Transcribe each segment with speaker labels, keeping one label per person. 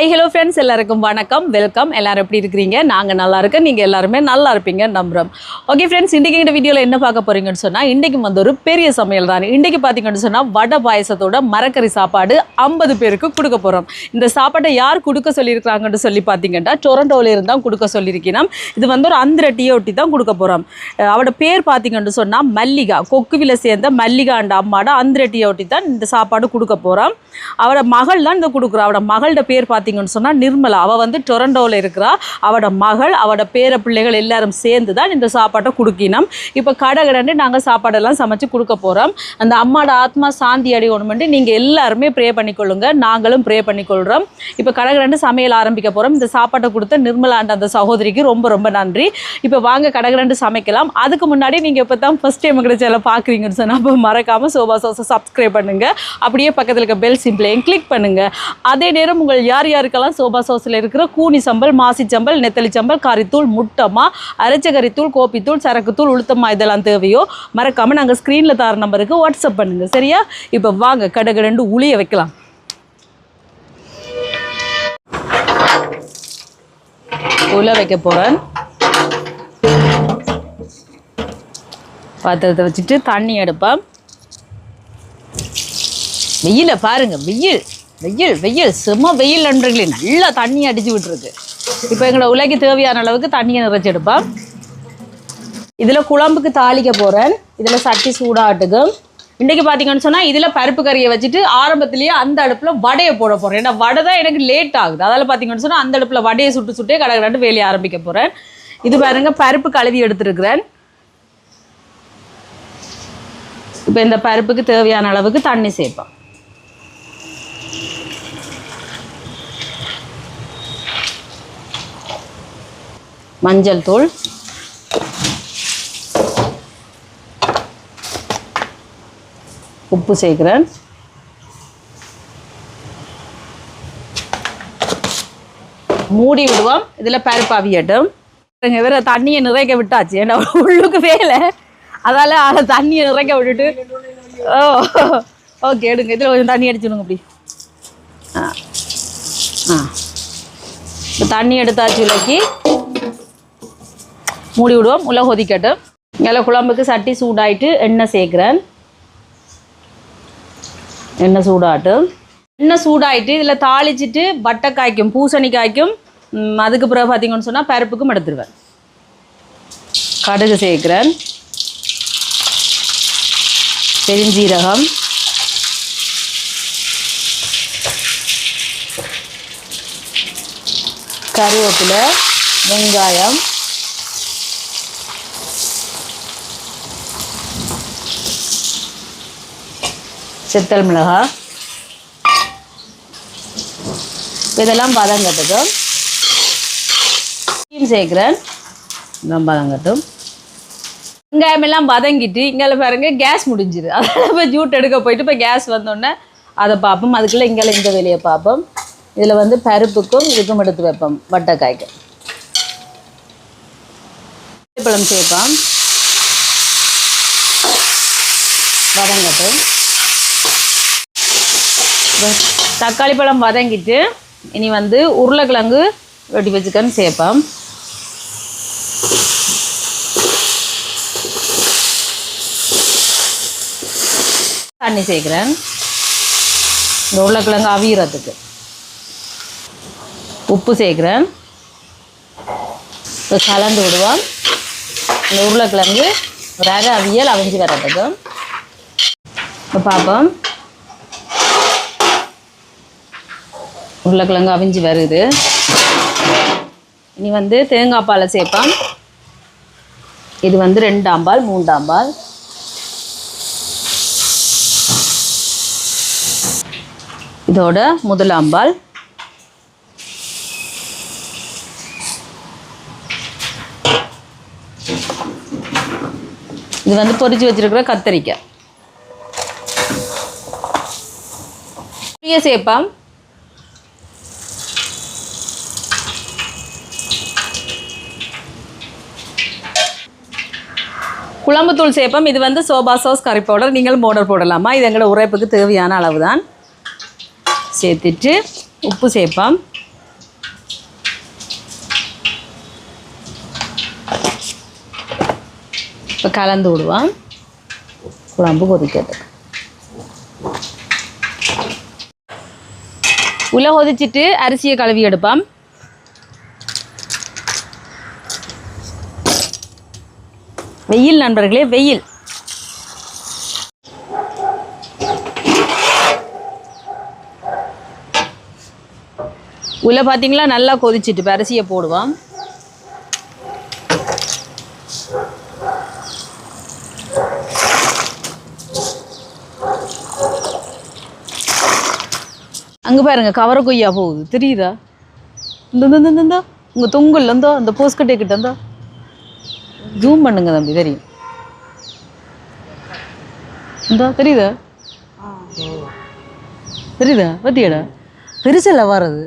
Speaker 1: Hi hello friends எல்லாருக்கும் வணக்கம். Welcome எல்லாரும் எப்படி இருக்கிறீங்க? நாங்கள் நல்லா இருக்கோம். நீங்கள் எல்லாருமே நல்லா இருப்பீங்க. நம்புகிறோம் ஓகே ஃப்ரெண்ட்ஸ் இன்றைக்கி இந்த வீடியோவில் என்ன பார்க்க போகிறீங்கன்னு சொன்னால் இன்றைக்கு வந்து ஒரு பெரிய சமையல் தான். இன்றைக்கி பார்த்தீங்கன்னு சொன்னால் வடை பாயசத்தோட மரக்கறி சாப்பாடு ஐம்பது பேருக்கு கொடுக்க போகிறோம் இந்த சாப்பாட்டை யார் கொடுக்க சொல்லியிருக்கிறாங்கன்னு சொல்லி பார்த்தீங்கன்னா டொரண்டோவில் இருந்தால் கொடுக்க சொல்லியிருக்கணும் இது வந்து ஒரு அந்திர டீயை ஒட்டி தான் கொடுக்க போகிறோம் அவட பேர் பார்த்தீங்கன்னு சொன்னால் மல்லிகா. கொக்குவில சேர்ந்த மல்லிகாண்ட அம்மாட அந்திர டீயை ஒட்டி தான் இந்த சாப்பாடு கொடுக்க போகிறோம் அவட மகள் தான் இந்த கொடுக்குறோம். அவட மகளோட பேர் பார்த்தீங்கன்னு சொன்னால் நிர்மலா. அவள் வந்து டொரண்டோவில் இருக்கிறா. அவட மகள் அவட பேர பிள்ளைகள் எல்லாரும் சேர்ந்து தான் இந்த சாப்பாட்டை கொடுக்கினோம். இப்போ கடை கடண்டு நாங்கள் சாப்பாடெல்லாம் சமைச்சு கொடுக்க போகிறோம் அந்த அம்மாவோட ஆத்மா சாந்தி அடையணுமெண்டு நீங்கள் எல்லாருமே ப்ரே பண்ணிக்கொள்ளுங்க. நாங்களும் ப்ரே பண்ணிக்கொள்கிறோம் இப்போ கடை கடண்டு சமையல் ஆரம்பிக்க போகிறோம் இந்த சாப்பாட்டை கொடுத்த நிர்மலாண்ட அந்த சகோதரிக்கு ரொம்ப ரொம்ப நன்றி. இப்போ வாங்க கடகடண்டு சமைக்கலாம். அதுக்கு முன்னாடி நீங்கள் இப்போ தான் ஃபஸ்ட் டைம் எங்களை சேனல் பார்க்குறீங்கன்னு சொன்னால் அப்போ மறக்காமல் சோபா சோசை சப்ஸ்கிரைப் பண்ணுங்கள் அப்படியே பக்கத்தில் இருக்க பெல் சிம்பிளையும் கிளிக் பண்ணுங்கள் அதே நேரம் உங்கள் யார் இருக்கலாம் சோபா சோஸில் இருக்கிற கூனி சம்பல் மாசி சம்பல் நெத்தலி சம்பல் கறித்தூள் முட்டமா அரைச்சகரித்தூள் கோப்பித்தூள் சரக்குத்தூள் உளுத்தமா இதெல்லாம் தேவையோ மறக்காமல் நாங்கள் ஸ்க்ரீனில் தர நம்பருக்கு வாட்ஸ்அப் பண்ணுங்கள் சரியா? இப்போ வாங்க கடகடண்டு உளிய வைக்கலாம். உள்ள வைக்க போகிறேன் பாத்திரத்தை வச்சுட்டு தண்ணி எடுப்பேன். வெயில பாருங்க வெயில். வெயில் வெயில் செம்ம வெயில் நண்பர்களே. நல்லா தண்ணி அடிச்சு விட்டுருக்கு. இப்போ எங்களோட உலகி தேவையான அளவுக்கு தண்ணியை நிறைச்சி எடுப்பேன் இதில் குழம்புக்கு தாளிக்க போகிறேன் இதில் சட்டி சூடாட்டுக்கும் இன்றைக்கி பார்த்தீங்கன்னு சொன்னால் இதில் பருப்பு கறியை வச்சுட்டு ஆரம்பத்திலேயே அந்த அடுப்பில் வடையை போட போகிறேன் ஏன்னா வடை தான் எனக்கு லேட் ஆகுது. அதால் பார்த்தீங்கன்னு சொன்னால் அந்த அடுப்பில் வடையை சுட்டு சுட்டே கடை வேலையை ஆரம்பிக்க போகிறேன் இது பாருங்க பருப்பு கழுவி எடுத்துருக்கிறேன். இப்போ இந்த பருப்புக்கு தேவையான அளவுக்கு தண்ணி சேர்ப்பேன் மஞ்சள் தூள். உப்பு சேர்க்குறேன். மூடி விடுவோம். இதில் பருப்பு அவியட்டும் பாருங்க, வேற தண்ணியை நிறைக்க விட்டாச்சு. ஏன்னா உள்ளுக்கு வேலை? அதால அதை தண்ணியை நிறைக்க விட்டுட்டு. ஓ ஓகே எடுங்க. இதில் கொஞ்சம் தண்ணி அடிச்சுடுங்க அப்படி. ஆ ஆ. இப்போ தண்ணி எடுத்தாச்சு விலக்கி. மூடி விடுவோம் உள்ள கொதிக்கட்டும் இதில் குழம்புக்கு சட்டி சூடாயிட்டு எண்ணெய் சேர்க்குறேன். எண்ணெய் சூடாட்டும் எண்ணெய் சூடாயிட்டு இதில் தாளிச்சிட்டு வட்டைக்காய்க்கும் பூசணிக்காய்க்கும் காய்க்கும் அதுக்கு பிறகு பார்த்தீங்கன்னு சொன்னால் பருப்புக்கும் எடுத்துருவேன். கடுகு சேர்க்குறேன். பெருஞ்சீரகம். கருவேப்பிலை வெங்காயம். சித்தல் மிளகாய் இதெல்லாம் பதங்கட்டுக்கும் மீன் சேர்க்குறேன். இதெல்லாம் பதங்கட்டும் வெங்காயம் எல்லாம் வதங்கிட்டு இங்கே பாருங்க கேஸ் முடிஞ்சுது. அதனால் இப்போ ஜூட் எடுக்க போயிட்டு இப்போ கேஸ் வந்தோடனே அதை பார்ப்போம். அதுக்குள்ளே இங்கே இந்த வெளியை பார்ப்போம். இதில் வந்து பருப்புக்கும் இதுக்கும் எடுத்து வைப்போம் வட்டைக்காய்க்கு. பழம் சேர்ப்போம். வதங்கட்டும் தக்காளி பழம் வதங்கிட்டு இனி வந்து உருளைக்கிழங்கு வெட்டி வச்சுக்கன்னு சேர்ப்போம். தண்ணி சேர்க்குறேன். இந்த உருளைக்கிழங்கு அவியறதுக்கு. உப்பு சேர்க்குறேன். இப்போ கலந்து விடுவோம். இந்த உருளைக்கிழங்கு ஒரு அரை அவியல் அவிஞ்சு வர்றதுக்கு. இப்போ பார்ப்போம். உருளைக்கிழங்கு அவிஞ்சு வருது. இனி வந்து தேங்காய் பாலை சேர்ப்பான் இது வந்து ரெண்டாம் பால் மூன்றாம் பால். இதோட முதலாம் பால். இது வந்து பொறிச்சு வச்சிருக்கிற கத்தரிக்காய் புளிய குழம்புத்தூள் சேப்பம். இது வந்து சோபா சாஸ் கறி பவுடர் நீங்கள் பவுடர் போடலாமா? இது எங்களோட உரைப்புக்கு தேவையான அளவு தான் சேர்த்துட்டு உப்பு சேர்ப்போம் இப்போ கலந்து விடுவோம். குழம்பு கொதிக்கிறது உள்ள கொதிச்சுட்டு அரிசியை கழுவி எடுப்பான் வெயில் நண்பர்களே வெயில். உள்ள பார்த்தீங்களா நல்லா கொதிச்சிட்டு பரிசியை அரிசியை போடுவான் அங்கே பாருங்க கவர கொய்யா போகுது. தெரியுதா? இந்த இந்த இந்த இந்த. உங்கள் தொங்கல் இந்தோ அந்த போஸ்கட்டை கிட்ட ஜூம் பண்ணுங்க தம்பி தெரியும். இந்தா தெரியுதா? தெரியுதா? பத்தியாடா? பெருசில் வர்றது.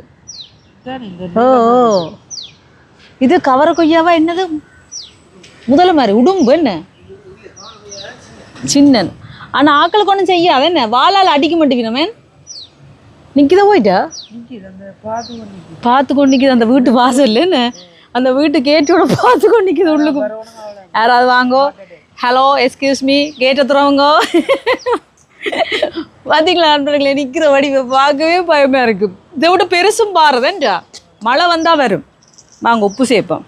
Speaker 1: ஓ ஓ. இது கவர கொய்யாவா என்னது? முதல்ல மாதிரி உடும்பு என்ன? சின்னன் ஆனால் ஆக்களுக்கு ஒன்றும் செய்யாது என்ன? வாளால் அடிக்க மாட்டேங்கிறமே நிற்கிதான் போயிட்டா? பார்த்து கொண்டு நிற்கிது அந்த வீட்டு வாசல் என்ன? அந்த வீட்டு கேட்டோட பார்த்து கொண்டு நிற்கிது உள்ளுக்கு. யாராவது வாங்கோ. ஹலோ எஸ்கியூஸ் மீ கேட்டை துறவங்கோ. பார்த்தீங்களா நண்பர்களே நிற்கிற வடிவை பார்க்கவே பயமாக இருக்குது இதை விட பெருசும் பாருதேன்டா மழை வந்தால் வரும். நாங்கள் உப்பு சேர்ப்போம்.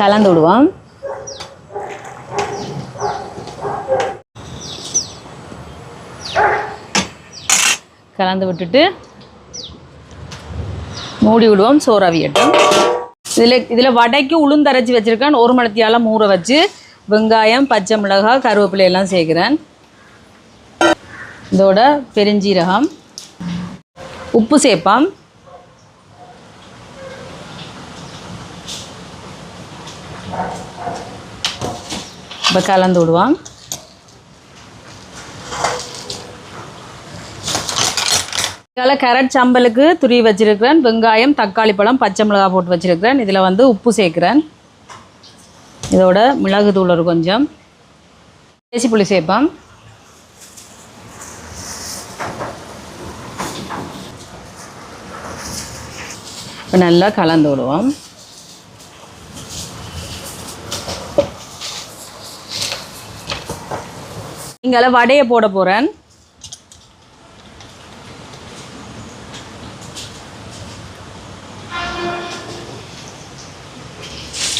Speaker 1: கலந்து விடுவோம். கலந்து விட்டுட்டு மூடி விடுவோம் சோறவியட்டும் இதில் இதில் வடைக்கு உளுந்தரைச்சி வச்சுருக்கேன். ஒரு மணத்தியால் மூற வச்சு வெங்காயம் பச்சை மிளகாய் கருவேப்பிலை எல்லாம் சேர்க்குறேன். இதோட பெருஞ்சீரகம் உப்பு சேர்ப்பாம். இப்போ கலந்து விடுவான் இதில் கேரட் சம்பலுக்கு துரி வச்சுருக்கிறேன். வெங்காயம் தக்காளி பழம் பச்சை மிளகாய் போட்டு வச்சுருக்கிறேன். இதில் வந்து உப்பு சேர்க்குறேன். இதோட மிளகு தூள் ஒரு கொஞ்சம். தேசி புளி சேர்ப்பேன் இப்போ நல்லா கலந்து விடுவோம். இங்கே வடையை போட போகிறேன்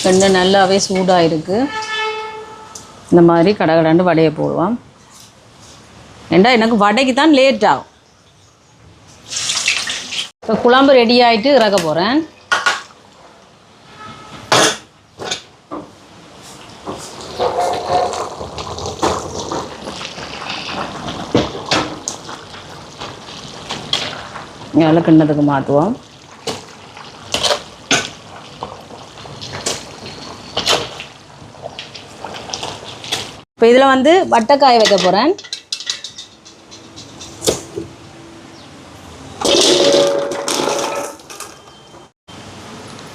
Speaker 1: எண்ணெய் நல்லாவே சூடாக இருக்குது இந்த மாதிரி கடகடாண்டு வடையை போடுவோம் ஏண்டா எனக்கு வடைக்கு தான் லேட் ஆகும். இப்போ குழம்பு ரெடி ஆகிட்டு இறக்க போகிறேன் இதில் கிண்ணத்துக்கு மாற்றுவோம் இப்போ இதில் வந்து வட்டைக்காய வைக்க போகிறேன்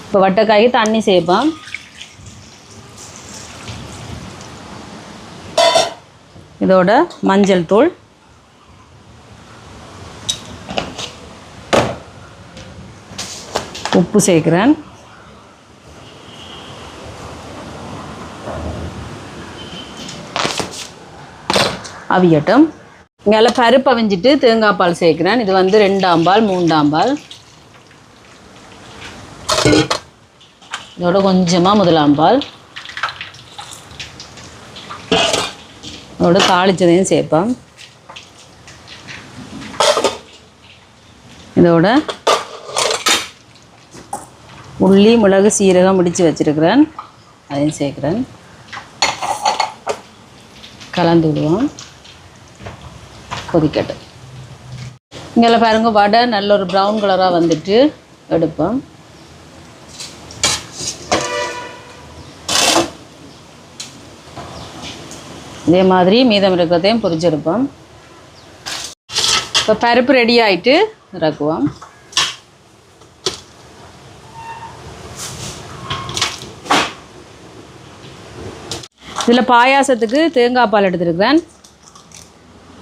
Speaker 1: இப்போ வட்டைக்காய்க்கு தண்ணி சேர்ப்போம். இதோட மஞ்சள் தூள். உப்பு சேர்க்குறேன். அவியட்டும். இங்கே பருப்பு அவிஞ்சிட்டு தேங்காய் பால் சேர்க்குறேன். இது வந்து ரெண்டாம் பால் மூன்றாம் பால். இதோட கொஞ்சமாக முதலாம் பால். இதோட தாளிச்சதையும் சேர்ப்பேன் இதோட உள்ளி மிளகு சீரகம் முடித்து வச்சுருக்கிறேன். அதையும் சேர்க்குறேன். கலந்து விடுவோம். கொதிக்கட்டும். இங்கே பாருங்க வடை நல்ல ஒரு ப்ரௌன் கலராக வந்துட்டு எடுப்போம். இதே மாதிரி மீதம் இருக்கிறதையும் பொரிச்செடுப்போம் இப்போ பருப்பு ரெடி ஆகிட்டு இறக்குவோம். இதில் பாயாசத்துக்கு தேங்காய் பால் எடுத்துருக்கிறேன்.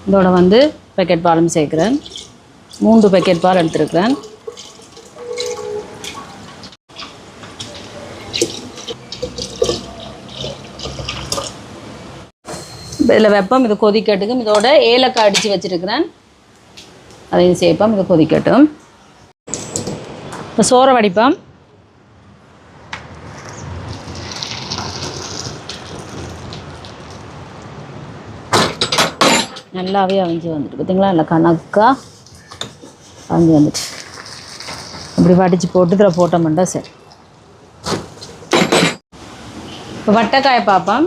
Speaker 1: இதோட வந்து பேக்கெட் பாலும் சேர்க்குறேன். மூன்று பேக்கெட் பால் எடுத்துருக்கிறேன். இதில் வெப்பம் இது கொதிக்கட்டுக்கும் இதோட ஏலக்காய் அடித்து வச்சுருக்கிறேன். அதையும் சேர்ப்போம் இது கொதிக்கட்டும். இப்போ சோறை வடிப்போம். நல்லாவே அவிஞ்சு வந்துட்டு பார்த்தீங்களா இல்லை கணக்காக அவிஞ்சு வந்துட்டு. அப்படி வடித்து போட்டு இதில் போட்டோம்னா சரி. இப்போ வட்டைக்காயை பார்ப்போம்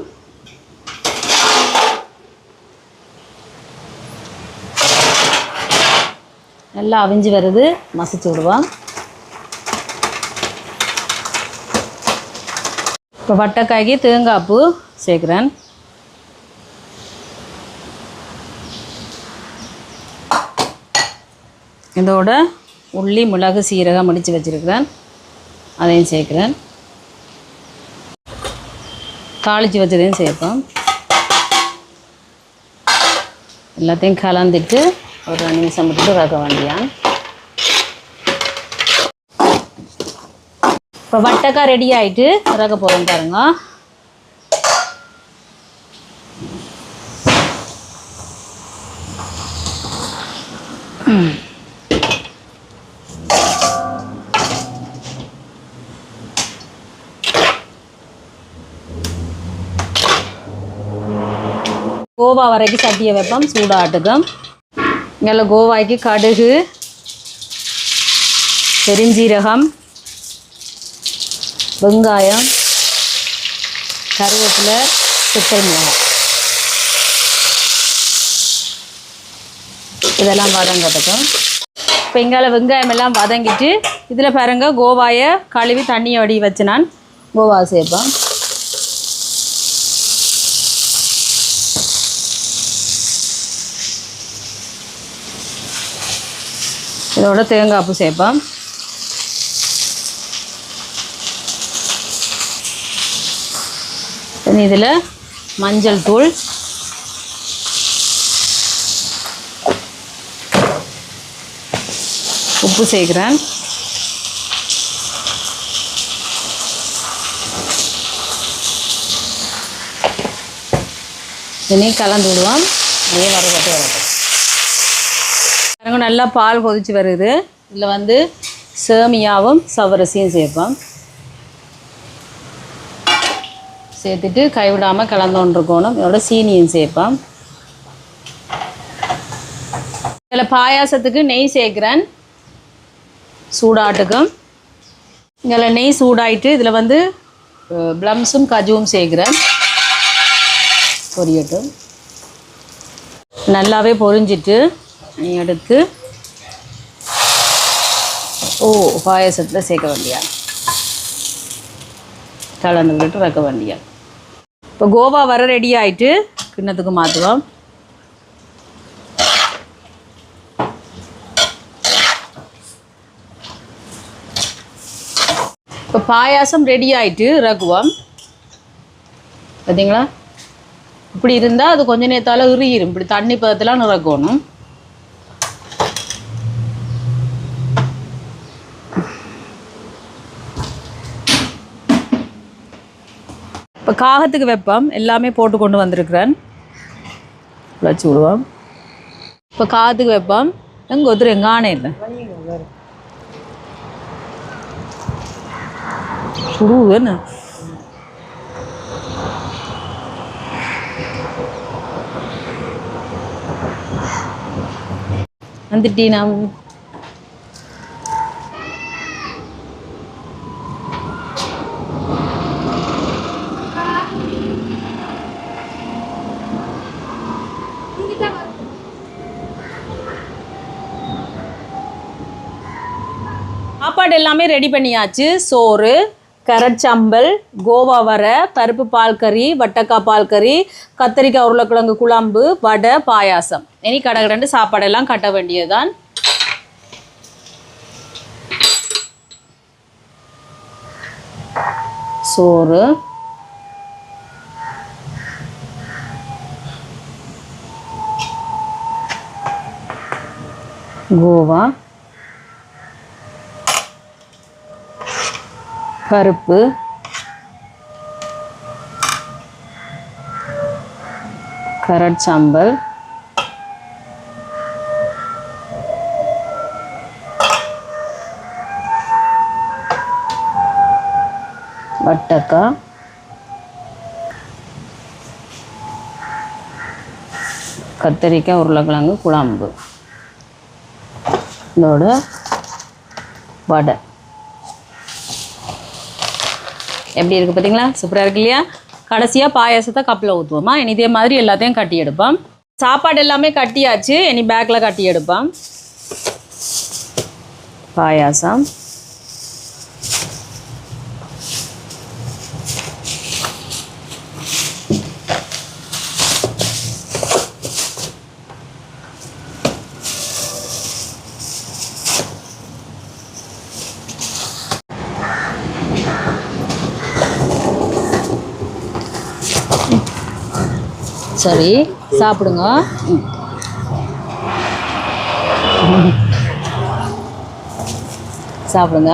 Speaker 1: நல்லா அவிஞ்சு வருது. மசிச்சு விடுவோம். இப்போ வட்டைக்காய்க்கு தேங்காய் பூ சேர்க்குறேன். இதோட உள்ளி மிளகு சீரகம் முடித்து வச்சுருக்கிறேன். அதையும் சேர்க்குறேன். தாளித்து வச்சதையும் சேர்ப்போம். எல்லாத்தையும் கலந்துட்டு ஒரு ரெண்டு நிமிஷம் விட்டு வைக்க வேண்டியான் இப்போ வட்டக்காய் ரெடி ஆகிட்டு இறக்க போகிறோம் பாருங்க. கோவா வரைக்கும் சட்டியை வைப்போம் சூடாட்டுக்கும். இங்கே கோவாய்க்கு கடுகு பெருஞ்சீரகம் வெங்காயம் கருவேப்பிலை சுத்தல் மிளகாய் இதெல்லாம் வதங்கட்டும் இப்போ எங்கால வெங்காயம் எல்லாம் வதங்கிட்டு இதில் பாருங்க கோவாயை கழுவி தண்ணியை வடி வச்சு நான் கோவா சேர்ப்பேன் இதோட தேங்காய் பூ சேர்ப்போம். இதில் மஞ்சள் தூள். உப்பு சேர்க்குறேன். இனி கலந்து விடுவோம். அப்படியே வரப்பட்டு வரட்டும் பாருங்கள் நல்லா பால் கொதிச்சு வருது. இதில் வந்து சேமியாவும் சவரசியும் சேர்ப்போம். சேர்த்துட்டு கைவிடாமல் கலந்தோன்னு இருக்கணும் இதோட சீனியும் சேர்ப்போம். இதில் பாயாசத்துக்கு நெய் சேர்க்குறேன். சூடாட்டுக்கும். இதில் நெய் சூடாயிட்டு இதில் வந்து ப்ளம்ஸும் கஜுவும் சேர்க்குறேன். பொரியட்டும். நல்லாவே பொரிஞ்சிட்டு எடுத்து ஓ பாயசத்தில் சேர்க்க வேண்டியா? கலந்து விட்டு வைக்க வேண்டியா? இப்போ கோவா வர ரெடி ஆகிட்டு கிண்ணத்துக்கு மாற்றுவோம் இப்போ பாயாசம் ரெடி ஆகிட்டு இறக்குவோம். பார்த்தீங்களா இப்படி இருந்தால் அது கொஞ்ச நேரத்தால் இறுகிரும். இப்படி தண்ணி பதத்தில் நிறக்கணும் இப்போ காகத்துக்கு வெப்பம் எல்லாமே போட்டு கொண்டு வந்திருக்கிறேன். வச்சு விடுவோம். இப்போ காகத்துக்கு வெப்பம். எங்கே ஒத்துரு எங்கானே இல்லை. சுடுவு என்ன? வந்துட்டீனா? சாப்பாடு எல்லாமே ரெடி பண்ணியாச்சு. சோறு கரச்சம்பல் கோவா வரை பருப்பு பால் கறி வட்டக்காய் பால் கறி கத்தரிக்காய் உருளைக்கிழங்கு குழம்பு வடை பாயாசம். இனி கடகடண்டு சாப்பாடெல்லாம் கட்ட வேண்டியதுதான். சோறு. கோவா. கருப்பு. கரட் சாம்பல். வட்டக்காய் கத்தரிக்காய் உருளைக்கிழங்கு குழம்பு. இதோட வடை. எப்படி இருக்குது பார்த்தீங்களா சூப்பராக இருக்கு இல்லையா? கடைசியாக பாயாசத்தை கப்பில் ஊற்றுவோமா இனி இதே மாதிரி எல்லாத்தையும் கட்டி எடுப்போம். சாப்பாடு எல்லாமே கட்டியாச்சு. இனி பேக்கில் கட்டி எடுப்போம். பாயாசம். சரி சாப்பிடுங்க ம். சாப்பிடுங்க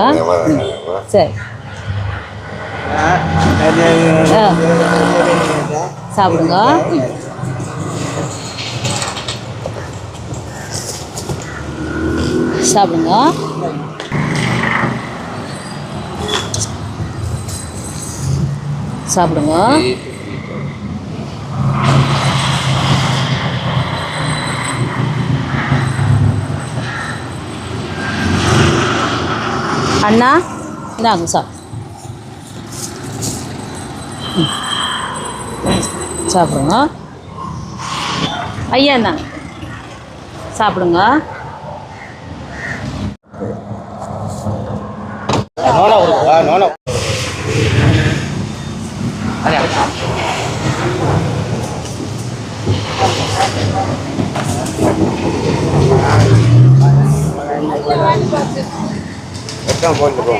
Speaker 1: ம். சரி சாப்பிடுங்க ம். சாப்பிடுங்க சாப்பிடுங்க அண்ணா. இந்தாங்க சார். சாப்பிடுங்க. ஐயா இந்தாங்க. சாப்பிடுங்க.
Speaker 2: நோனா கொடுப்பா நோனா எத்தனை போட்டு போ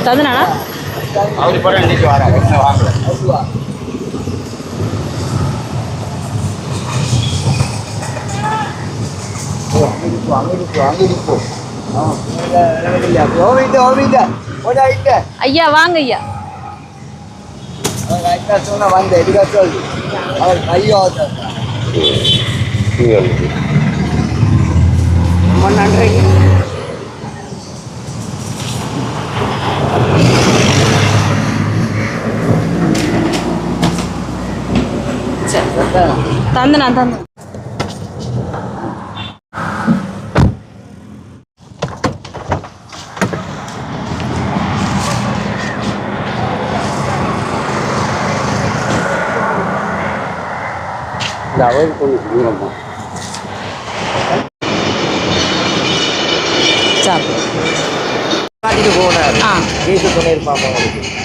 Speaker 1: தந்துண்ணா
Speaker 2: அப்படி போட இன்னைக்கு வராங்க என்ன வாங்கல
Speaker 1: ஐயா வாங்க ஐயா. தந்துண்ணா தந்து
Speaker 2: இந்த அவருக்கு கொஞ்சம் தூரமா
Speaker 1: சாப்பிடு.
Speaker 2: காட்டிட்டு போனார்.
Speaker 1: ஆ.
Speaker 2: வீட்டு பண்ணியிருப்பாங்க அவங்களுக்கு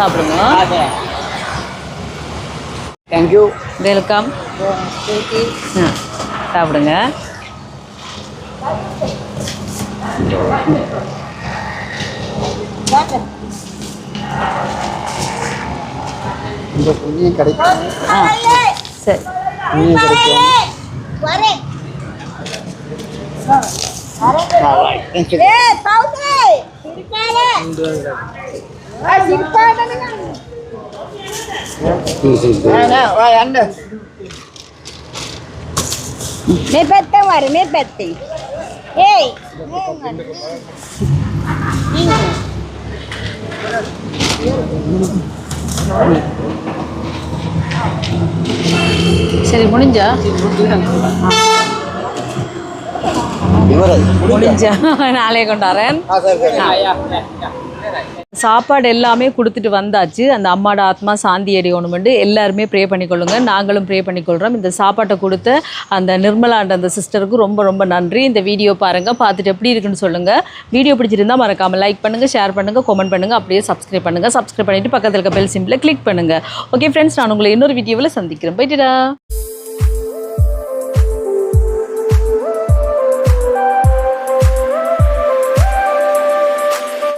Speaker 1: சாப்பிடுங்க.
Speaker 2: தேங்க்யூ
Speaker 1: வெல்கம் சாப்பிடுங்க.
Speaker 2: இந்த புண்ணியம் கிடைக்கும்.
Speaker 1: ஆ சரி.
Speaker 2: புண்ணியம் கிடைக்கும்.
Speaker 3: மே பெத்த மாறு மே பெத்தி ஏய்
Speaker 1: சரி முடிஞ்சா
Speaker 2: இவரை
Speaker 1: முடிஞ்சா நாளே கொண்டாரேன்
Speaker 2: ஆ சார்
Speaker 1: சாப்பாடு எல்லாமே கொடுத்துட்டு வந்தாச்சு. அந்த அம்மாட ஆத்மா சாந்தி அடையணுமெண்டு எல்லாருமே ப்ரே பண்ணிக்கொள்ளுங்க. நாங்களும் ப்ரே பண்ணிக்கொள்கிறோம் இந்த சாப்பாட்டை கொடுத்த அந்த நிர்மலான்ற அந்த சிஸ்டருக்கு ரொம்ப ரொம்ப நன்றி. இந்த வீடியோ பாருங்கள் பார்த்துட்டு எப்படி இருக்குன்னு சொல்லுங்கள் வீடியோ பிடிச்சிருந்தா மறக்காமல் லைக் பண்ணுங்கள் ஷேர் பண்ணுங்கள் கமெண்ட் பண்ணுங்கள் அப்படியே சப்ஸ்கிரைப் பண்ணுங்கள் சப்ஸ்கிரைப் பண்ணிவிட்டு பக்கத்தில் இருக்க பெல் சிம்பிளை கிளிக் பண்ணுங்கள் ஓகே ஃப்ரெண்ட்ஸ் நான் உங்களை இன்னொரு வீடியோவில் சந்திக்கிறேன். போயிட்டுடா